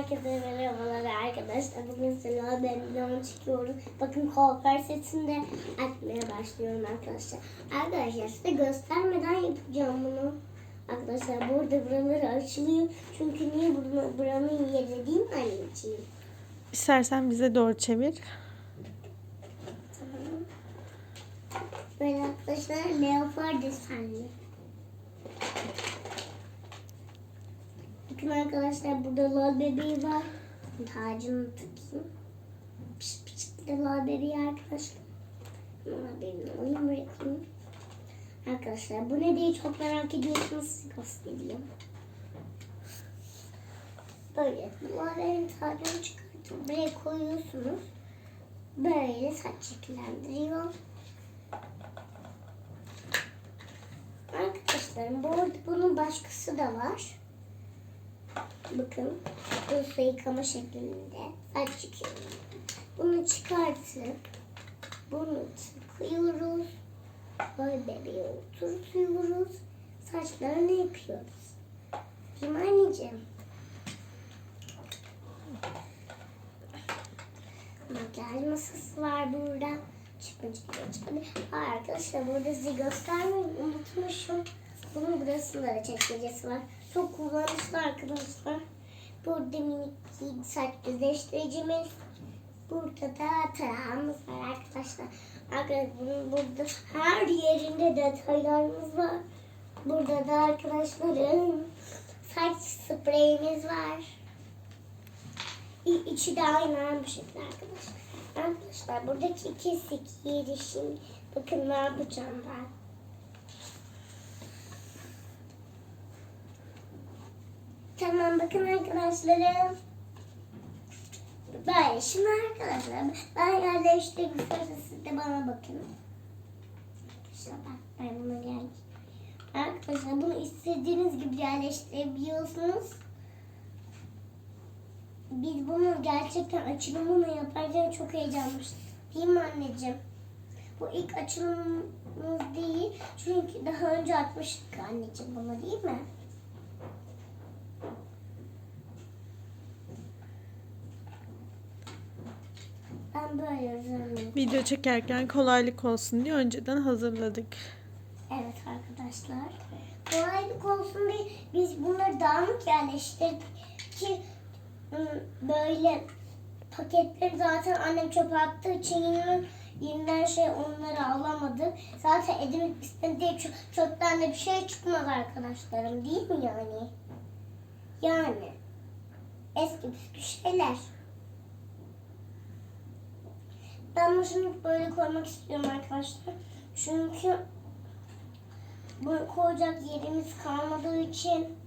Herkese merhabalar arkadaşlar. Bugün Sıla Bem'den çıkıyoruz. Bakın kuaför setini de açmaya başlıyorum arkadaşlar. Arkadaşlar size göstermeden yapacağım bunu. Arkadaşlar burada buraları açılıyor. Çünkü niye bunu, buranın yeri değil mi anneciğim? İstersen bize doğru çevir. Tamam. Böyle arkadaşlar leopar desenli. Bakın arkadaşlar burada lol bebeği var. Tacını takayım. Pişt pişt de lol bebeği arkadaşlar. Lol bebeğini oyun bırakayım. Arkadaşlar bu ne diye çok merak ediyorsunuz size göstereyim. Böyle lol bebeğin tacını çıkartıp buraya koyuyorsunuz. Böyle saç şekillendiriyor. Arkadaşlar bu bunun başkası da var. Bakın bu yıkama şeklinde saç yıkıyor. Bunu çıkartıp bunu tıkıyoruz. Böyle bebeği oturtuyoruz. Saçlarını yıkıyoruz. Değil mi anneciğim? Makyaj masası var burada. Çıkınca çıkınca. Arkadaşlar burada size göstermeyi unutmuşum. Bunun burasında da çekmecesi var. Çok kullanışlı arkadaşlar. Burada minik saç düzleştiricimiz. Burada da tarağımız var arkadaşlar. Arkadaşlar burada her yerinde detaylarımız var. Burada da arkadaşlarım saç spreyimiz var. İçi de aynı bir şekilde arkadaşlar. Arkadaşlar buradaki kesik yeri şimdi bakın ne yapacağım ben. Tamam bakın arkadaşlarım. Böyle şimdi arkadaşlar ben yerleştirdim sırası siz de bana bakın. Arkadaşlar bak ben buna geldim. Arkadaşlar bunu istediğiniz gibi yerleştirebiliyorsunuz. Biz bunu gerçekten açılımını yaparken çok heyecanlıyız. Değil mi anneciğim? Bu ilk açılımımız değil. Çünkü daha önce atmıştık anneciğim bunu değil mi? Ben böyle. Video çekerken kolaylık olsun diye önceden hazırladık. Evet arkadaşlar. Kolaylık olsun diye biz bunları dağınık yerleştirdik ki ım, böyle paketleri zaten annem çöpe attığı için yeniden, yeniden şey onları alamadı. Zaten edinmek istedi diye çö- çöpten de bir şey çıkmaz arkadaşlarım değil mi yani? Yani eski püskü şeyler. Ben bunu şimdi böyle koymak istiyorum arkadaşlar. Çünkü bunu koyacak yerimiz kalmadığı için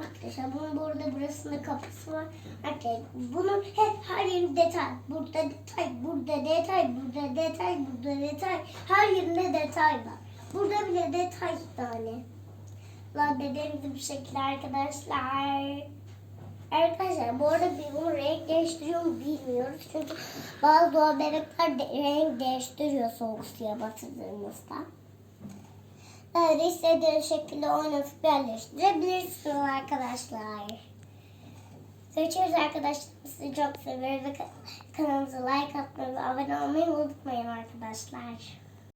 Arkadaşlar bunun burada burasında kapısı var. Arkadaşlar bunun hep her yeri detay. Burada detay, burada detay, burada detay, burada detay. Her yerinde detay var. Burada bile detay tane. La bebeğimizi bu şekilde arkadaşlar. Arkadaşlar bu arada biz bunu renk değiştiriyor mu bilmiyoruz. Çünkü bazı doğal bebekler de renk değiştiriyor soğuk suya batırdığımızda. Böyle istediğiniz şekilde oynatıp yerleştirebilirsiniz arkadaşlar. Görüşürüz arkadaşlar. Sizi çok seviyoruz. Kanalımıza like atmayı ve abone olmayı unutmayın arkadaşlar.